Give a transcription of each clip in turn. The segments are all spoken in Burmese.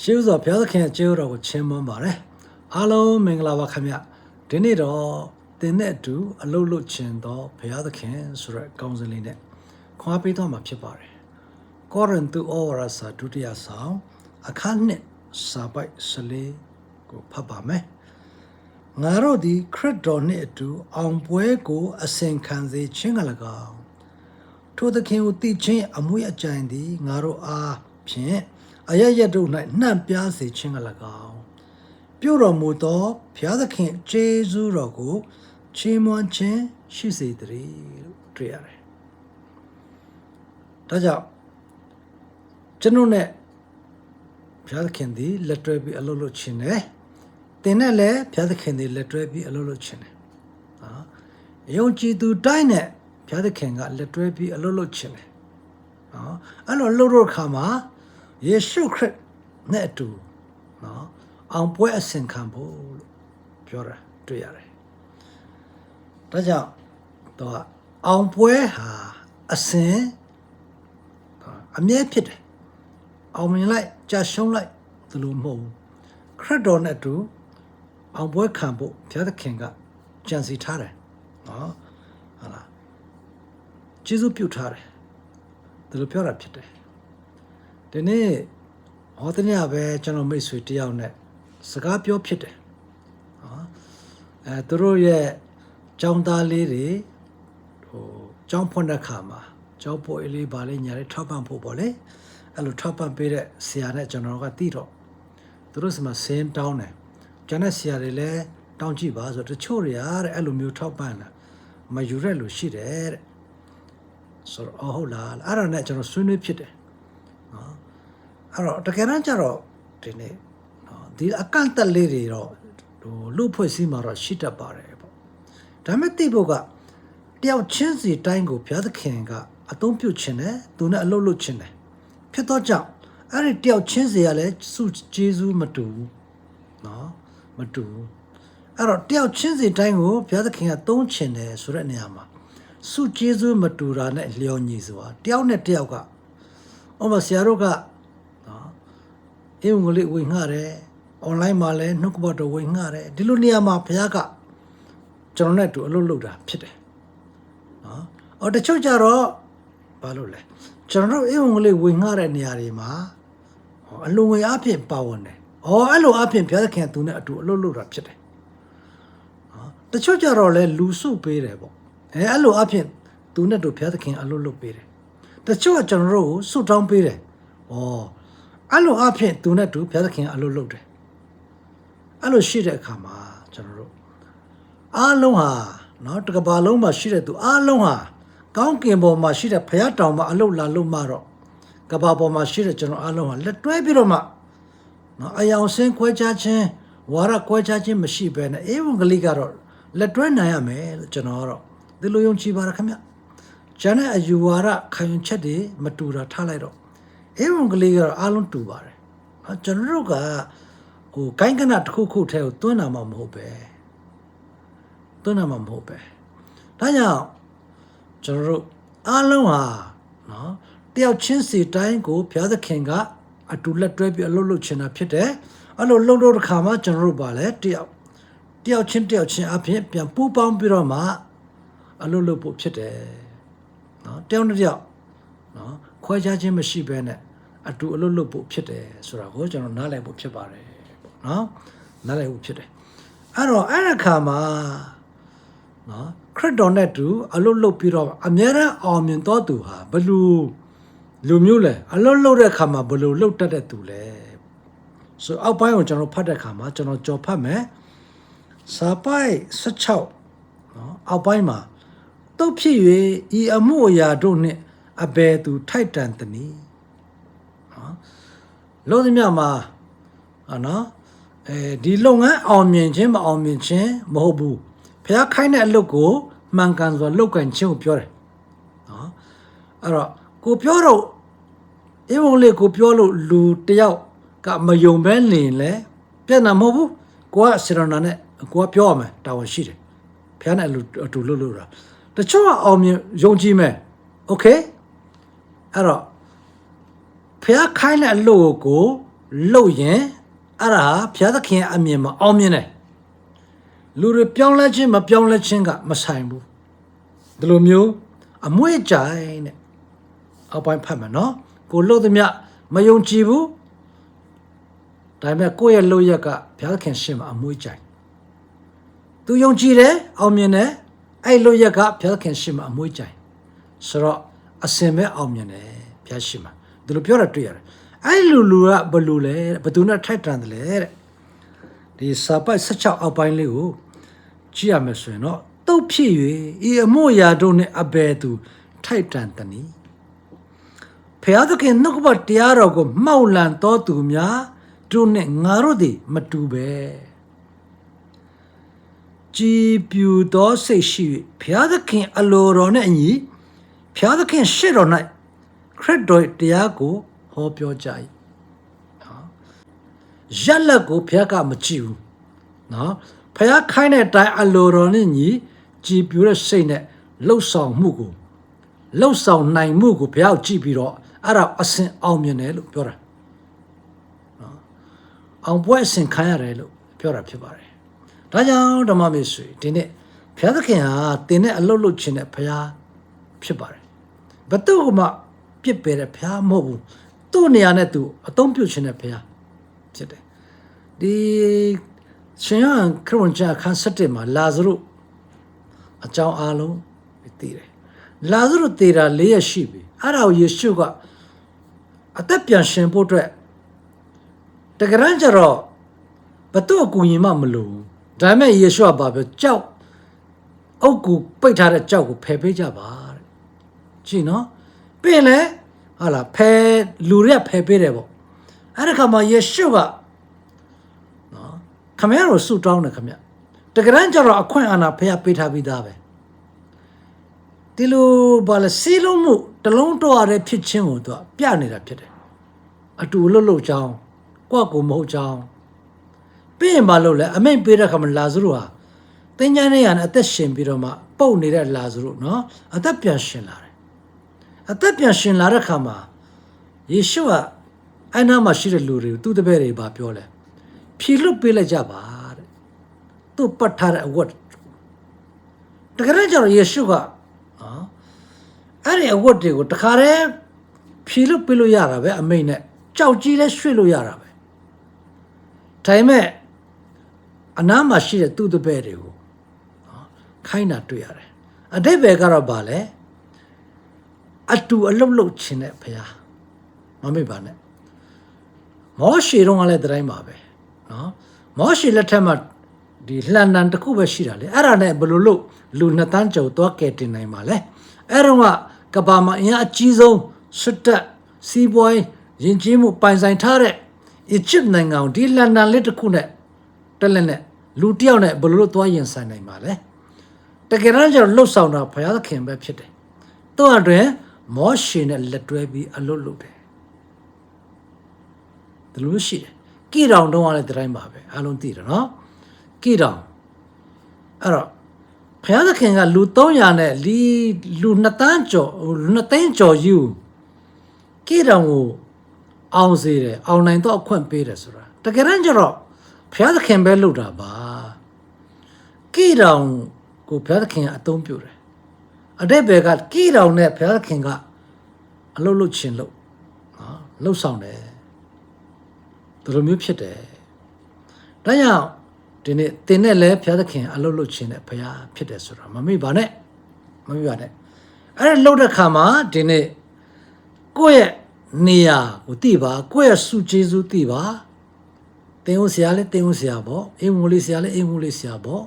ရှေးဥစွာဘုရားသခင်ရဲ့ကျေးဇူးတော်ကိုချီးမွမ်းပါတယ်အားလုံးမင်္ဂလာပါခင်ဗျဒီနေ့တော့တင်တဲ့အတူအလုတ်လုတ်ချင်သောဘုရားသခင်ဆိုတဲ့ကောင်းစလေးနဲ့ခွာပေးတော့မှာဖြစ်ပါတယ်ကောရိန္သုဩဝါဒစာဒုတိယဆောင်အခန်းနှစ်စာပိုက်14ကိုဖတ်ပါမယ်ငါတို့သည်ခရစ်တော်နှင့်အတူအောင်ပွဲကိုအစဉ်ခံစေခြင်းက၎င်းထိုသခင်ကိုတည်ခြင်းအမွေအကြိုင်သည်ငါတို့အားဖြင့် အရရတို့၌နှံ့ပြားစေခြင်းက၎င်းပြုတော်မူသောဘုရားသခင်ကျေးဇူးတော်ကိုချီးမွမ်းခြင်းရှိစေတည်းလို့တွေ့ရတယ်။ဒါကြောင့်ကျွန်တော်နဲ့ဘုရားသခင်သည်လက်တွဲပြီးအလုပ်လုပ်ခြင်းနဲ့တင်နဲ့လည်းဘုရားသခင်သည်လက်တွဲပြီးအလုပ်လုပ်ခြင်းနဲ့နော်ယုံကြည်သူတိုင်းနဲ့ဘုရားသခင်ကလက်တွဲပြီးအလုပ်လုပ်ခြင်းနဲ့နော်အဲ့လိုလုပ်တော့ခါမှာ ယေရှုခရစ်နဲ့အတူနော်အောင်ပွဲအစဉ်ခံဖို့လို့ပြောတာတွေ့ရတယ်ဒါကြောင့်တော့အောင်ပွဲဟာအစဉ်အမြဲဖြစ်တယ်အောင်မြင်လိုက်ကြာရှုံးလိုက်ဒီလိုမဟုတ်ဘူးခရစ်တော်နဲ့အတူအောင်ပွဲခံဖို့ဘုရားသခင်ကကြံစီထားတယ်နော်ဟာလားကျေးဇူးပြုထားတယ်ဒီလိုပြောတာဖြစ်တယ် ဒီနေ့ဟောတနေ့ပဲကျွန်တော်မိတ်ဆွေတယောက်နဲ့စကားပြောဖြစ်တယ်ဟောအဲသူတို့ရဲ့ចောင်းသားလေးတွေဟိုចောင်းဖွင့်တဲ့ခါမှာကျောပေါ်လေးပါလေညာလေးထောက်ပံ့ဖို့ပေါ့လေအဲ့လိုထောက်ပံ့ပေးတဲ့ဆရာနဲ့ကျွန်တော်ကတိတော့သူတို့စမှာဆင်းတောင်းတယ်ကျွန်တဲ့ဆရာတွေလည်းတောင်းကြည့်ပါဆိုတချို့တွေကတဲ့အဲ့လိုမျိုးထောက်ပံ့တာမယူရက်လို့ရှိတယ်တဲ့ဆိုတော့ဟုတ်လားအဲ့ဒါနဲ့ကျွန်တော်ဆွေးနွေးဖြစ်တယ် အဲ့တော့တကယ်တမ်းကျတော့ဒီနေ့နော်ဒီအကန့်အသတ်လေးတွေတော့ဟိုလူဖွဲ့စည်းမှာတော့ရှိတတ်ပါတယ်ပေါ့ဒါမဲ့တိဖို့ကတယောက်ချင်းစီတိုင်းကိုဘုရားသခင်ကအသုံးပြုခြင်းနဲ့သူနဲ့အလုပ်လုပ်ခြင်းနဲ့ဖြစ်တော့ကြောင့်အဲ့ဒီတယောက်ချင်းစီကလည်းစုကျေးဇူးမတူဘူးနော်မတူဘူးအဲ့တော့တယောက်ချင်းစီတိုင်းကိုဘုရားသခင်ကသုံးချင်တယ်ဆိုတဲ့နေရာမှာစုကျေးဇူးမတူတာနဲ့လျော်ညီစွာတယောက်နဲ့တယောက်ကဥပမာဆရာတို့က အင်္ဂလိပ်ဝင်ငှတယ်အွန်လိုင်းမှာလည်းနှုတ်ကပတ်တော်ဝင်ငှတယ်ဒီလိုနေရာမှာဘုရားကကျွန်တော်နဲ့အတူအလုပ်လုပ်တာဖြစ်တယ်နော်အော်တချို့ကြတော့ဘာလို့လဲကျွန်တော်တို့အေဝံကလေးဝင်ငှတဲ့နေရာတွေမှာဟောအလုံးငွေအဖြစ်ပါဝင်တယ်။အော်အဲ့လိုအဖြစ်ဘုရားသခင်ကသူနဲ့အတူအလုပ်လုပ်တာဖြစ်တယ်။နော်တချို့ကြတော့လဲလူစုပေးတယ်ပေါ့။အဲအဲ့လိုအဖြစ်သူနဲ့တို့ဘုရားသခင်အလုပ်လုပ်ပေးတယ်။တချို့ကကျွန်တော်တို့ကိုဆုတောင်းပေးတယ်။ဩ အဲ့လိုအဖြစ်သူနဲ့တူဘုရားသခင်ကအလုပ်လုပ်တယ်အဲ့လိုရှိတဲ့အခါမှာကျွန်တော်တို့အားလုံးဟာနော်တကဘာလုံးမှာရှိတဲ့သူအားလုံးဟာကောင်းကင်ဘုံမှာရှိတဲ့ဘုရားတောင်မှာအလုပ်လာလို့မှတော့ကဘာပေါ်မှာရှိတဲ့ကျွန်တော်အားလုံးဟာလက်တွဲပြီးတော့မှနော်အယောင်ဆင်းခွဲခြားခြင်းဝါရခွဲခြားခြင်းမရှိဘဲနဲ့အေဝံဂေလိကတော့လက်တွဲနိုင်ရမယ်လို့ကျွန်တော်ကတော့ဒီလိုယုံကြည်ပါရခင်ဗျ။ဂျန်နဲ့အယူဝါဒခံယူချက်တွေမတူတာထားလိုက်တော့ အေရွန်ကလေးကတော့အားလုံးတူပါတယ်နော်ကျွန်တော်တို့ကဟိုဂိုင်းကနတစ်ခုခုထဲကိုတွန်းတာမှမဟုတ်ပဲတွန်းတာမှမဟုတ်ပဲဒါကြောင့်ကျွန်တော်တို့အားလုံးဟာနော်တယောက်ချင်းစီတိုင်းကိုဘုရားသခင်ကအတူလက်တွဲပြီးအလုပ်လုပ်ချင်တာဖြစ်တယ်အဲ့လိုလုံတော့တစ်ခါမှကျွန်တော်တို့ပါလဲတယောက်တယောက်ချင်းတယောက်ချင်းအပြင်ပြန်ပူးပေါင်းပြီးတော့မှအလုပ်လုပ်ဖို့ဖြစ်တယ်နော်တယောက်နဲ့တယောက်နော် ခွဲခြားခြင်းမရှိဘဲနဲ့အတူအလုပ်လုပ်ဖို့ဖြစ်တယ်ဆိုတာကိုကျွန်တော်နားလည်ဖို့ဖြစ်ပါတယ်ပေါ့နော်နားလည်ဖို့ဖြစ်တယ်အဲ့တော့အဲ့ဒီခါမှာနော်ခရစ်တော်နဲ့တူအလုတ်လုတ်ပြီးတော့အများရန်အောင်မြင်တော်သူဟာဘလူလူမျိုးလဲအလုတ်လုတ်တဲ့ခါမှာဘလူလုတ်တတ်တဲ့သူလဲဆိုအောက်ပိုင်းကိုကျွန်တော်ဖတ်တဲ့ခါမှာကျွန်တော်ကြော်ဖတ်မယ်စာပိုက်16နော်အောက်ပိုင်းမှာတုတ်ဖြစ်၍ဤအမှုအရာတို့နှင့် အဘယ်သူထိုက်တန်သနည်းနော်လုံးသမျှမှာဟာနော်အဲဒီလုပ်ငန်းအောင်မြင်ခြင်းမအောင်မြင်ခြင်းမဟုတ်ဘူး ဖះခိုင်းတဲ့အလုပ်ကိုမှန်ကန်စွာလုပ်ကန်ခြင်းကိုပြောတယ်နော်အဲ့တော့ကိုပြောတော့အေဝံလေးကိုပြောလို့လူတယောက်ကမယုံပဲနေရင်လေပြဿနာမဟုတ်ဘူးကိုကစေရနာနဲ့ကိုကပြောရမယ်တာဝန်ရှိတယ်ဖះနဲ့အလူအတူလုပ်လို့တာတချို့ကအောင်မြင်ယုံကြည်မယ်โอเค အဲ့တော့ဖះခိုင်းတဲ့အလုပ်ကိုလှုပ်ရင်အဲ့ဒါဘုရားသခင်ရဲ့အမြင်မှာအောင်မြင်တယ်လူတွေပြောင်းလဲခြင်းမပြောင်းလဲခြင်းကမဆိုင်ဘူးဒီလိုမျိုးအမွေးကြိုင်တဲ့အောက်ပိုင်းဖတ်မယ်နော်ကိုလှုပ်သမျှမယုံကြည်ဘူးဒါပေမဲ့ကိုယ့်ရဲ့လှုပ်ရက်ကဘုရားသခင်ရှင်းမှာအမွေးကြိုင်သူယုံကြည်တယ်အောင်မြင်တယ်အဲ့လှုပ်ရက်ကဘုရားသခင်ရှင်းမှာအမွေးကြိုင်ဆိုတော့ အစင်မဲ့အောင်မြင်တယ်ဘုရားရှင်းမှာဒီလိုပြောတာတွေ့ရတယ်အဲ့လူလူကဘယ်လူလဲတဲ့ဘယ်သူနဲ့ထိုက်တန်တယ်လဲတဲ့ဒီစာပိုက်16အောက်ပိုင်းလေးကိုကြည့်ရမယ်ဆိုရင်တော့တုတ်ဖြစ်၍ဤအမို့ရာတို့နဲ့အဘယ်သူထိုက်တန်တနည်းဖျားသခင်နှုတ်ကပတရားတော်ကိုမှောက်လန်တော်သူများတို့နဲ့ငါတို့သည်မတူပဲကြည်ပြူသောစိတ်ရှိ၍ဖျားသခင်အလိုတော်နဲ့အညီ ဖျားသခင်ရှေ့တော်၌ခရစ်တော်၏တရားကိုဟောပြောကြ၏နော်ရက်လက်ကိုဖျားကမကြည့်ဘူးနော်ဖျားခိုင်းတဲ့အတိုင်းအလိုတော်နဲ့ညီကြည်ပြူတဲ့စိတ်နဲ့လှုပ်ဆောင်မှုကိုလှုပ်ဆောင်နိုင်မှုကိုဘုရားကြည့်ပြီးတော့အဲ့ဒါအစဉ်အောင်မြင်တယ်လို့ပြောတာနော်အောင်ပွဲအစဉ်ခံရတယ်လို့ပြောတာဖြစ်ပါတယ်ဒါကြောင့်ဓမ္မမေဆွေဒီနေ့ဘုရားသခင်ဟာတင်းနဲ့အလုတ်လုတ်ခြင်းနဲ့ဘုရားဖြစ်ပါတယ် ဘယ်သူမှပြစ်ပယ်တဲ့ဘုရားမဟုတ်ဘူးသူ့နေရာနဲ့သူအသုံးပြုခြင်းတဲ့ဘုရားဖြစ်တယ်ဒီရှင်ယန်ခရစ်ဝင်ကျမ်းအခန်း7မှာလာဇရုအကြောင်းအားလုံးသိတယ်လာဇရုသေတာ၄ရက်ရှိပြီအဲ့ဒါကိုယေရှုကအသက်ပြန်ရှင်ဖို့အတွက်တကယ်တမ်းကျတော့ဘသူ့အကူအညီမှမလိုဘူးဒါပေမဲ့ယေရှုကဘာပြောကြောက်အုတ်ကူပိတ်ထားတဲ့ကြောက်ကိုဖယ်ပေးကြပါတဲ့ ကြည့်နော်ပြင်လဲဟာလာဖယ်လူတွေကဖယ်ပေးတယ်ပေါ့အဲ့ဒီခါမှာယေရှုကနော်ခမရတို့ဆူတောင်းတယ်ခမရတကယ်တမ်းကျတော့အခွင့်အာဏာဖယ်ပေးထားပြီးသားပဲဒီလိုဘာလဲစီလုံးမှုတလုံးတော့ရတဲ့ဖြစ်ချင်းကိုသူကပြနေတာဖြစ်တယ်အတူလှုပ်လှုပ်ချောင်းကိုယ့်ကိုမဟုတ်ချောင်းပြီးရင်ဘာလို့လဲအမိတ်ပေးတဲ့ခါမှာလာဇရုဟာတင်ညာနေရနဲ့အသက်ရှင်ပြီးတော့မှပုတ်နေတဲ့လာဇရုနော်အသက်ပြန်ရှင်လာတယ် အသက်ပြန်ရှင်လာတဲ့ခါမှာယေရှုကအဲ့နာမှာရှိတဲ့လူတွေကိုသူ့တပည့်တွေဘာပြောလဲဖြီလွတ်ပေးလိုက်ကြပါတဲ့သူ့ပတ်ထားတဲ့အဝတ်တကယ်တော့ကျတော့ယေရှုကနော်အဲ့ဒီအဝတ်တွေကိုတခါတည်းဖြီလွတ်ပေးလို့ရတာပဲအမိတ်နဲ့ကြောက်ကြီးလဲရွှေ့လို့ရတာပဲဒါပေမဲ့အနားမှာရှိတဲ့သူ့တပည့်တွေကိုနော်ခိုင်းတာတွေ့ရတယ်အတိတ်ပဲကတော့ဗာလဲ အတူအလုတ်လုတ်ခြင်းတဲ့ဘုရားမမေ့ပါနဲ့မောရှေတော့ကလည်းတတိုင်းပါပဲနော်မောရှေလက်ထက်မှာဒီလှန်တန်တစ်ခုပဲရှိတာလေအဲ့ဒါနဲ့ဘယ်လိုလုပ်လူနှစ်တန်းကျော်သွားကဲတင်နိုင်ပါလဲအဲ့တော့ကကဘာမှာအင်အားအကြီးဆုံးဆွတ်တက်စီးပွားရေးယဉ်ကျေးမှုပိုင်ဆိုင်ထားတဲ့အီဂျစ်နိုင်ငံကိုဒီလန်ဒန်လေးတစ်ခုနဲ့တက်လက်နဲ့လူတစ်ယောက်နဲ့ဘယ်လိုလုပ်သွားရင်ဆိုင်နိုင်ပါလဲတကယ်တမ်းကျတော့လှုပ်ဆောင်တာဘုရားသခင်ပဲဖြစ်တယ်သူ့အတွင် မောရှေနဲ့လက်တွဲပြီးအလွတ်လုပ်တယ်ဒီလိုရှိတယ်ကိတောင်တော့လည်းဒီတိုင်းပါပဲအားလုံးသိတယ်နော်ကိတောင်အဲ့တော့ဘုရားသခင်ကလူ300နဲ့လီလူ2တန်းကျော်လူ2သိန်းကျော်ယူကိတောင်ကိုအောင်စေတယ်အောင်နိုင်တော့အခွင့်ပေးတယ်ဆိုတာတကယ်တမ်းကျတော့ဘုရားသခင်ပဲလုပ်တာပါကိတောင်ကိုဘုရားသခင်ကအသုံးပြုတယ် အတိတ်ဘယ်ကကိတောင်နဲ့ဘုရားသခင်ကအလုပ်လုပ်ခြင်းလုပ်နော်လှုပ်ဆောင်တယ်ဒီလိုမျိုးဖြစ်တယ်ဒါကြောင့်ဒီနေ့တင်နဲ့လဲဘုရားသခင်အလုပ်လုပ်ခြင်းနဲ့ဘုရားဖြစ်တယ်ဆိုတာမမေ့ပါနဲ့မမေ့ပါနဲ့အဲ့ဒါလှုပ်တဲ့ခါမှာဒီနေ့ကိုယ့်ရဲ့နေရာကိုသိပါကိုယ့်ရဲ့စုကျေးဇူးသိပါတင်ဦးဆရာလည်းတင်ဦးဆရာပေါ့အင်းမူလေးဆရာလည်းအင်းမူလေးဆရာပေါ့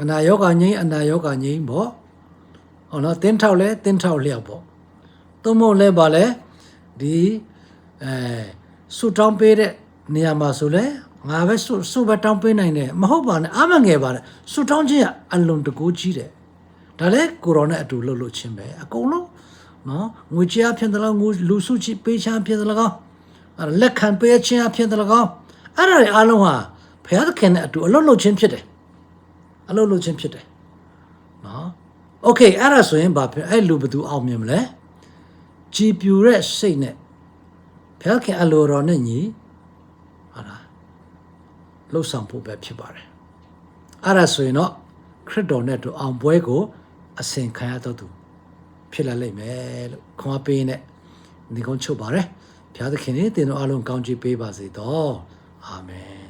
အနာယောဂငိမ့်အနာယောဂငိမ့်ပေါ့ ဟောနော်တင်းထောက်လဲတင်းထောက်လျောက်ပေါ့သို့မဟုတ်လဲပါလဲဒီအဲစုတောင်းပေးတဲ့နေရာမှာဆိုလဲငါပဲစုစုပဲတောင်းပေးနိုင်တယ်မဟုတ်ပါနဲ့အမငယ်ပါနဲ့စုတောင်းခြင်းကအလွန်တကူကြီးတယ်ဒါလဲကိုရောနဲ့အတူလှုပ်လှုပ်ခြင်းပဲအကုန်လုံးနော်ငွေကြေးအဖြစ်တလားငွေလူစုချပေးချမ်းဖြစ်တလားကောအဲ့ဒါလက်ခံပေးခြင်းအဖြစ်တလားကောအဲ့ဒါတွေအားလုံးဟာဘုရားသခင်နဲ့အတူအလုပ်လုပ်ခြင်းဖြစ်တယ်အလုပ်လုပ်ခြင်းဖြစ်တယ်နော် โอเคအဲ့ဒါဆိုရင်ဘာဖြစ်အဲ့လူဘယ်သူအောင်မြင်မလဲကြည်ပြူတဲ့စိတ်နဲ့ဘုရားခင်အလိုတော်နဲ့ညီ ဟာလားလှုပ်ဆောင်ဖို့ပဲဖြစ်ပါတယ်အဲ့ဒါဆိုရင်တော့ခရစ်တော်နဲ့တို့အောင်ပွဲကိုအစဉ်ခံရတော့သူဖြစ်လာလိမ့်မယ်လို့ခွန်အားပေးနဲ့ဒီကုန်းချုပ်ပါတယ်ဘုရားသခင်နဲ့သင်တို့အားလုံးကောင်းချီးပေးပါစေတော့အာမင်